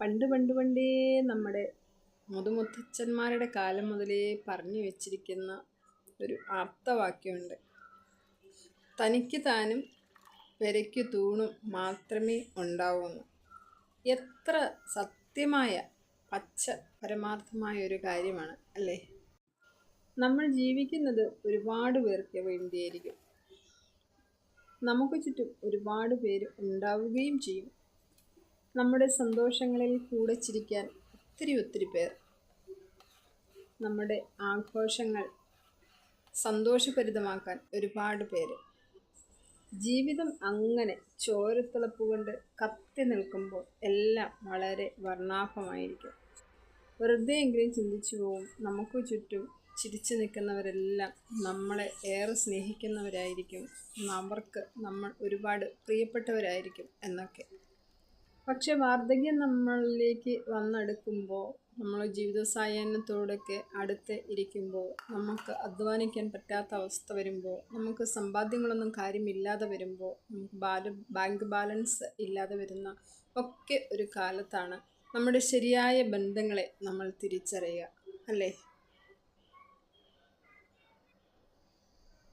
പണ്ട് പണ്ട് പണ്ടേ നമ്മുടെ മുതുമുത്തച്ഛന്മാരുടെ കാലം മുതലേ പറഞ്ഞു വെച്ചിരിക്കുന്ന ഒരു ആപ്തവാക്യമുണ്ട്. തനിക്ക് താനും പെരയ്ക്ക് തൂണും മാത്രമേ ഉണ്ടാവൂന്ന്. എത്ര സത്യമായ പച്ച പരമാർത്ഥമായ ഒരു കാര്യമാണ് അല്ലേ? നമ്മൾ ജീവിക്കുന്നത് ഒരുപാട് പേർക്ക് വേണ്ടിയായിരിക്കും. നമുക്ക് ചുറ്റും ഒരുപാട് പേര് ഉണ്ടാവുകയും ചെയ്യും. നമ്മുടെ സന്തോഷങ്ങളിൽ കൂടെ ചിരിക്കാൻ ഒത്തിരി ഒത്തിരി പേർ. നമ്മുടെ ആഘോഷങ്ങൾ സന്തോഷഭരിതമാക്കാൻ ഒരുപാട് പേര്. ജീവിതം അങ്ങനെ ചോരത്തിളപ്പ് കൊണ്ട് കത്തി നിൽക്കുമ്പോൾ എല്ലാം വളരെ വർണാഭമായിരിക്കും. വെറുതെ എങ്കിലും ചിന്തിച്ചു പോവും. നമുക്ക് ചുറ്റും ചിരിച്ചു നിൽക്കുന്നവരെല്ലാം നമ്മളെ ഏറെ സ്നേഹിക്കുന്നവരായിരിക്കും. അവർക്ക് നമ്മൾ ഒരുപാട് പ്രിയപ്പെട്ടവരായിരിക്കും എന്നൊക്കെ. പക്ഷെ വാർദ്ധക്യം നമ്മളിലേക്ക് വന്നെടുക്കുമ്പോൾ നമ്മൾ ജീവിത സായാഹ്നത്തോടൊക്കെ അടുത്ത് ഇരിക്കുമ്പോൾ നമുക്ക് അധ്വാനിക്കാൻ പറ്റാത്ത അവസ്ഥ വരുമ്പോൾ നമുക്ക് സമ്പാദ്യങ്ങളൊന്നും കാര്യമില്ലാതെ വരുമ്പോൾ നമുക്ക് ബാല ബാങ്ക് ബാലൻസ് ഇല്ലാതെ വരുന്ന ഒക്കെ ഒരു കാലത്താണ് നമ്മുടെ ശരിയായ ബന്ധങ്ങളെ നമ്മൾ തിരിച്ചറിയുക. അല്ലേ?